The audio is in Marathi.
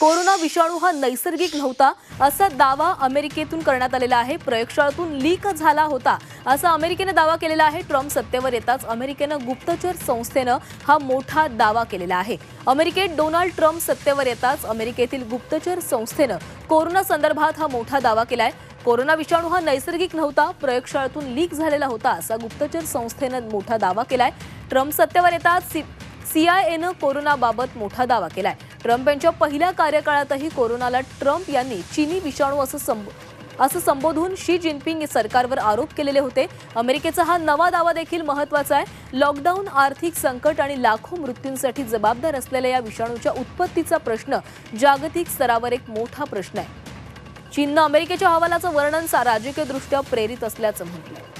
कोरोना विषाणू हा नैसर्गिक नव्हता असा दावा अमेरिकेतून करण्यात आलेला आहे. प्रयोगशाळेतून लीक झाला होता असा अमेरिकेने दावा केलेला आहे. ट्रम्प सत्तेवर येताच अमेरिकेनं गुप्तचर संस्थेनं हा मोठा दावा केलेला आहे. अमेरिकेत डोनाल्ड ट्रम्प सत्तेवर येताच अमेरिकेतील गुप्तचर संस्थेनं कोरोना संदर्भात हा मोठा दावा केलाय. कोरोना विषाणू हा नैसर्गिक नव्हता प्रयोगशाळेतून लीक झालेला होता असा गुप्तचर संस्थेनं मोठा दावा केलाय. ट्रम्प सत्तेवर येताच सीआयएनं कोरोनाबाबत मोठा दावा केलाय. ट्रम्प यांच्या पहिल्या कार्यकाळातही कोरोनाला ट्रम्प यांनी चीनी विषाणू असं संब असं संबोधून शी जिनपिंग सरकारवर आरोप केलेले होते. अमेरिकेचा हा नवा दावा देखील महत्त्वाचा आहे. लॉकडाऊन आर्थिक संकट आणि लाखो मृत्यूंसाठी जबाबदार असलेल्या या विषाणूच्या उत्पत्तीचा प्रश्न जागतिक स्तरावर एक मोठा प्रश्न आहे. चीननं अमेरिकेच्या अहवालाचं वर्णन सा- राजकीयदृष्ट्या प्रेरित असल्याचं म्हटलंय.